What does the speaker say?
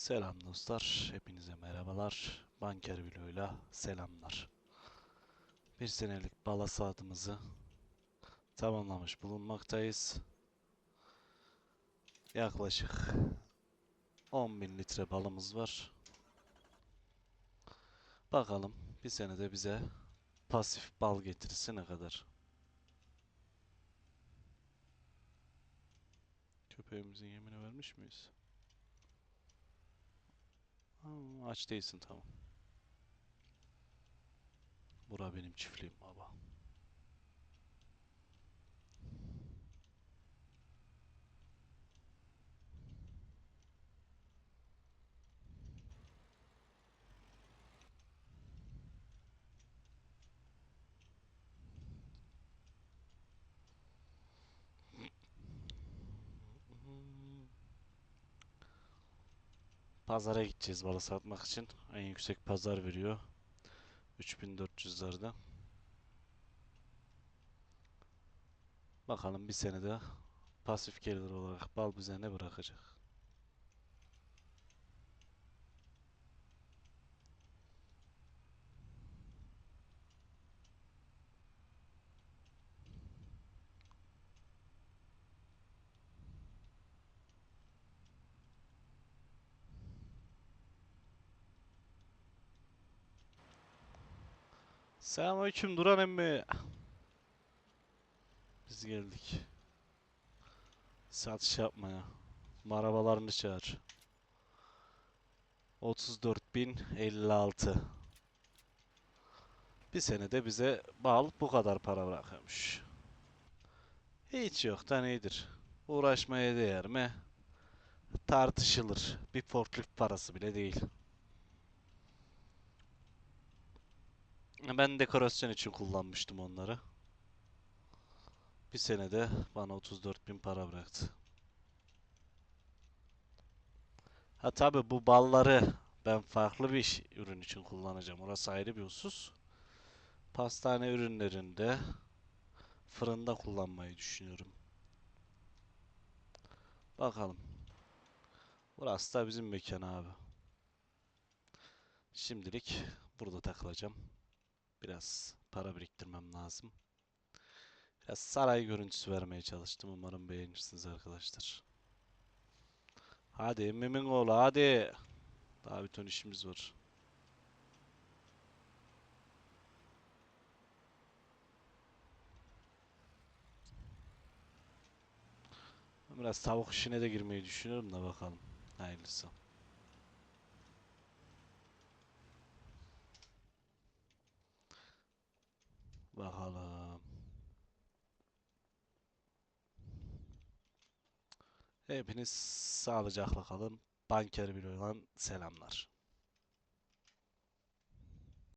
Selam dostlar, hepinize merhabalar. Banker Bloğu'yla selamlar. Bir senelik bala saatimizi tamamlamış bulunmaktayız. Yaklaşık 10.000 litre balımız var. Bakalım bir senede bize pasif bal getirisi ne kadar? Köpeğimizin yemini vermiş miyiz? Aç değilsin tamam. Bura benim çiftliğim baba. Pazara gideceğiz balı satmak için. En yüksek pazar veriyor. 3400'lerde. Bakalım bir senede pasif gelir olarak bal bize ne bırakacak? Selamünaleyküm Duran emmi. Biz geldik. Satış yapmaya. Marabalarını çağır. 34.056. Bir senede bize bal bu kadar para bırakıyormuş. Hiç yoktan iyidir. Uğraşmaya değer mi? Tartışılır. Bir forklift parası bile değil. Ben dekorasyon için kullanmıştım onları. Bir senede bana 34 bin para bıraktı. Ha tabi bu balları ben farklı bir ürün için kullanacağım. Orası ayrı bir husus. Pastane ürünlerinde fırında kullanmayı düşünüyorum. Bakalım. Burası da bizim mekan abi. Şimdilik burada takılacağım. Biraz para biriktirmem lazım. Biraz saray görüntüsü vermeye çalıştım. Umarım beğenirsiniz arkadaşlar. Hadi emmimin oğlu hadi. Daha bir ton işimiz var. Biraz tavuk işine de girmeyi düşünüyorum da bakalım. Hayırlısı. Bakalım. Hepiniz sağlıcakla kalın. Banker bir olan selamlar.